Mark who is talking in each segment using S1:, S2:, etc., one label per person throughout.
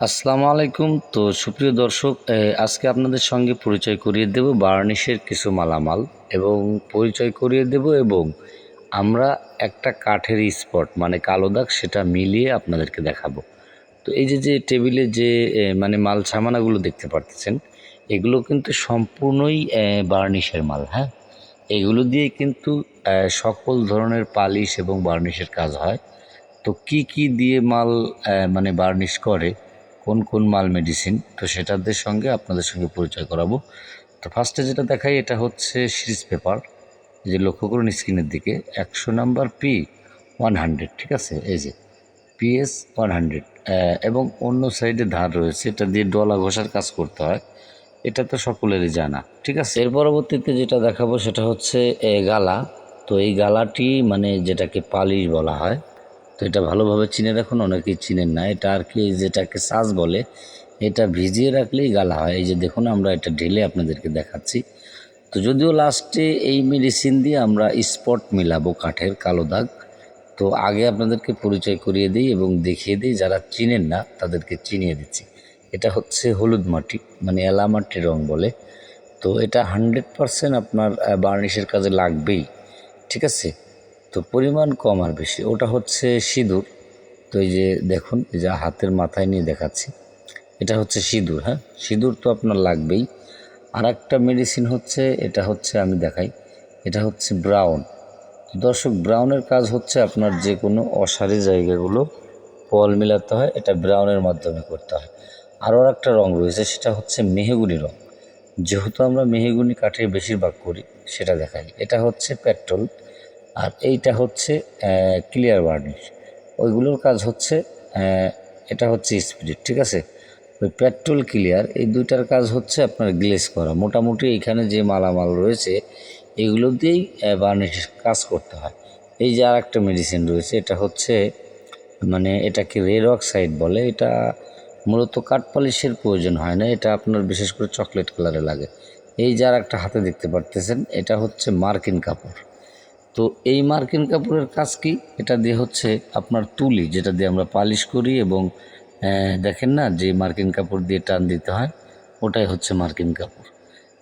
S1: আসসালামু আলাইকুম। তো সুপ্রিয় দর্শক আজকে আপনাদের সঙ্গে পরিচয় করিয়ে দেব বার্নিশের কিছু মালামাল এবং পরিচয় করিয়ে দেব এবং আমরা একটা কাঠের স্পট মানে কালো দাগ, সেটা মিলিয়ে আপনাদেরকে দেখাবো। তো এই যে যে টেবিলে যে মানে মাল সামানাগুলো দেখতে পারতেছেন, এগুলো কিন্তু সম্পূর্ণই বার্নিশের মাল হ্যাঁ? এগুলো দিয়ে কিন্তু সকল ধরনের পালিশ এবং বার্নিশের কাজ হয়। তো কি কি দিয়ে মাল মানে বার্নিশ করে কোন কোন মাল মেডিসিন তো সেটাদের সঙ্গে আপনাদের সঙ্গে পরিচয় করাবো। তো ফার্স্টে যেটা দেখাই, এটা হচ্ছে সিরিজ পেপার যে লক্ষ্য করুন স্ক্রিনের দিকে, একশো নাম্বার পি ওয়ান হান্ড্রেড ঠিক আছে? এই যে পিএস ওয়ান হান্ড্রেড এবং অন্য সাইডে ধার রয়েছে, এটা দিয়ে ডলা ঘষার কাজ করতে হয়, এটা তো সকলেরই জানা, ঠিক আছে? এর পরবর্তীতে যেটা দেখাবো, সেটা হচ্ছে গালা, তো এই গালাটি মানে যেটাকে পালিশ বলা হয় তো এটা ভালোভাবে চিনে রাখুন, অনেকেই চিনেন না। এটা আর কি যেটাকে সাজ বলে, এটা ভিজিয়ে রাখলেই গালা হয়। এই যে দেখুন, আমরা এটা ঢেলে আপনাদেরকে দেখাচ্ছি। তো যদিও লাস্টে এই মেডিসিন দিয়ে আমরা স্পট মিলাবো কাঠের কালো দাগ, তো আগে আপনাদেরকে পরিচয় করিয়ে দিই এবং দেখিয়ে দিই। যারা চিনেন না, তাদেরকে চিনিয়ে দিচ্ছি। এটা হচ্ছে হলুদ মাটি মানে এলা মাটির রং বলে। তো এটা হান্ড্রেড পারসেন্ট আপনার বার্নিশের কাজে লাগবেই। ঠিক আছে? তো পরিমাণ কম আর বেশি। ওটা হচ্ছে সিঁদুর। তো এই যে দেখুন, এই যে হাতের মাথায় নিয়ে দেখাচ্ছি। এটা হচ্ছে সিঁদুর হ্যাঁ? সিঁদুর তো আপনার লাগবেই। আর একটা মেডিসিন হচ্ছে, এটা হচ্ছে আমি দেখাই। এটা হচ্ছে ব্রাউন দর্শক ব্রাউনের কাজ হচ্ছে আপনার যে কোনো অসারি জায়গাগুলো পল মিলাতে হয়, এটা ব্রাউনের মাধ্যমে করতে হয়। আরও একটা রং রয়েছে, সেটা হচ্ছে মেহগুনি রং। যেহেতু আমরা মেহগুনি কাঠে বেশিরভাগ করি, সেটা দেখাই। এটা হচ্ছে পেট্রোল। আর এইটা হচ্ছে ক্লিয়ার বার্নিশ ওইগুলোর কাজ হচ্ছে এটা হচ্ছে স্পিরিট ঠিক আছে? ওই পেট্রোল ক্লিয়ার এই দুইটার কাজ হচ্ছে আপনার গ্লেজ করা। মোটামুটি এখানে যে মালামাল রয়েছে, এগুলো দিয়েই বার্নিশের কাজ করতে হয়। এই যে আর একটা মেডিসিন রয়েছে, এটা হচ্ছে মানে এটাকে রেড অক্সাইড বলে। এটা মূলত কাঠ পলিশের প্রয়োজন হয় না, এটা আপনার বিশেষ করে চকলেট কালারে লাগে। এই যে আর একটা হাতে দেখতে পারতেছেন, এটা হচ্ছে মার্কিন কাপড়। তো এই মার্কিন কাপড়ের কাজ কি? এটা দিয়ে হচ্ছে আপনার তুলি, যেটা দিয়ে আমরা পালিশ করি এবং দেখেন না যে মার্কিন কাপড় দিয়ে টান দিতে হয়, ওটাই হচ্ছে মার্কিন কাপড়।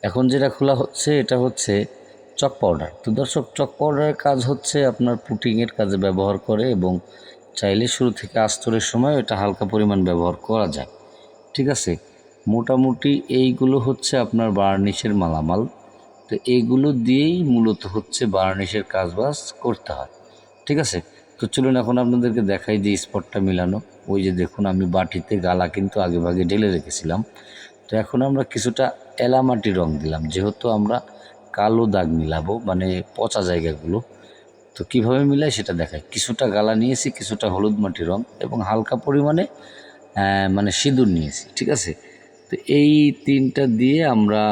S1: এখন যেটা খোলা হচ্ছে, এটা হচ্ছে চক পাউডার। তো দর্শক, চক পাউডারের কাজ হচ্ছে আপনার পুটিংয়ের কাজে ব্যবহার করে এবং চাইলে শুরু থেকে আস্তরের সময় এটা হালকা পরিমাণ ব্যবহার করা যায়। ঠিক আছে? মোটামুটি এইগুলো হচ্ছে আপনার বার্নিশের মালামাল। তো এইগুলো দিয়েই মূলত হচ্ছে বার্নিশের কাজবাজ করতে হয়। ঠিক আছে? তো চলুন এখন আপনাদেরকে দেখাই যে স্পটটা মিলানো। ওই যে দেখুন, আমি বাটিতে গালা কিন্তু আগে ভাগে ঢেলে রেখেছিলাম। তো এখন আমরা কিছুটা এলামাটি রং দিলাম। যেহেতু আমরা কালো দাগ মিলাবো মানে পচা জায়গাগুলো, তো কীভাবে মিলাই সেটা দেখায় কিছুটা গালা নিয়েছি, কিছুটা হলুদ মাটি রং এবং হালকা পরিমাণে মানে সিঁদুর নিয়েছি। ঠিক আছে? তো এই তিনটা দিয়ে আমরা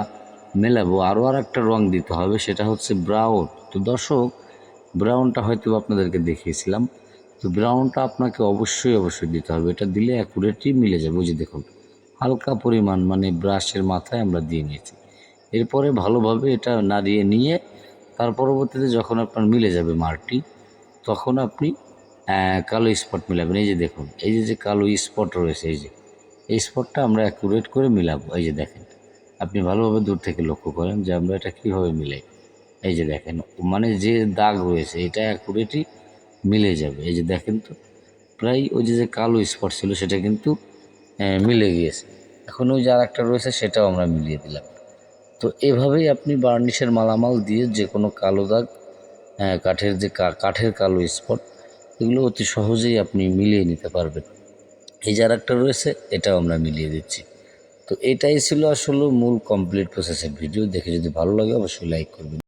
S1: মেলাবো আরও আর একটা রং দিতে হবে, সেটা হচ্ছে ব্রাউন তো দর্শক ব্রাউনটা হয়তো আপনাদেরকে দেখিয়েছিলাম। তো ব্রাউনটা আপনাকে অবশ্যই অবশ্যই দিতে হবে। এটা দিলে অ্যাকুরেটই মিলে যাবে। যে দেখুন, হালকা পরিমাণ মানে ব্রাশের মাথায় আমরা দিয়ে নিয়েছি। এরপরে ভালোভাবে এটা নাড়িয়ে নিয়ে, তার পরবর্তীতে যখন আপনার মিলে যাবে মারটি, তখন আপনি কালো স্পট মিলাবেন। এই যে দেখুন, এই যে যে কালো স্পট রয়েছে, এই যে, এই স্পটটা আমরা অ্যাকুরেট করে মিলাবো। এই যে দেখেন আপনি ভালোভাবে দূর থেকে লক্ষ্য করেন যে আমরা এটা কীভাবে মিলাই। এই যে দেখেন মানে যে দাগ রয়েছে, এটা অ্যাকুরেটই মিলে যাবে। এই যে দেখেন তো, প্রায় ওই যে যে কালো স্পট ছিল, সেটা কিন্তু মিলে গিয়েছে। এখন ওই যে আর একটা রয়েছে, সেটাও আমরা মিলিয়ে দিলাম। তো এভাবেই আপনি বার্নিশের মালামাল দিয়ে যে কোনো কালো দাগ কাঠের যে কাঠের কালো স্পট এগুলো অতি সহজেই আপনি মিলিয়ে নিতে পারবেন। এই যে আর একটা রয়েছে, এটাও আমরা মিলিয়ে দিচ্ছি। তো এটাই ছিল আসলে মূল কমপ্লিট প্রসেসের ভিডিও দেখে যদি ভালো লাগে, অবশ্যই লাইক করবেন।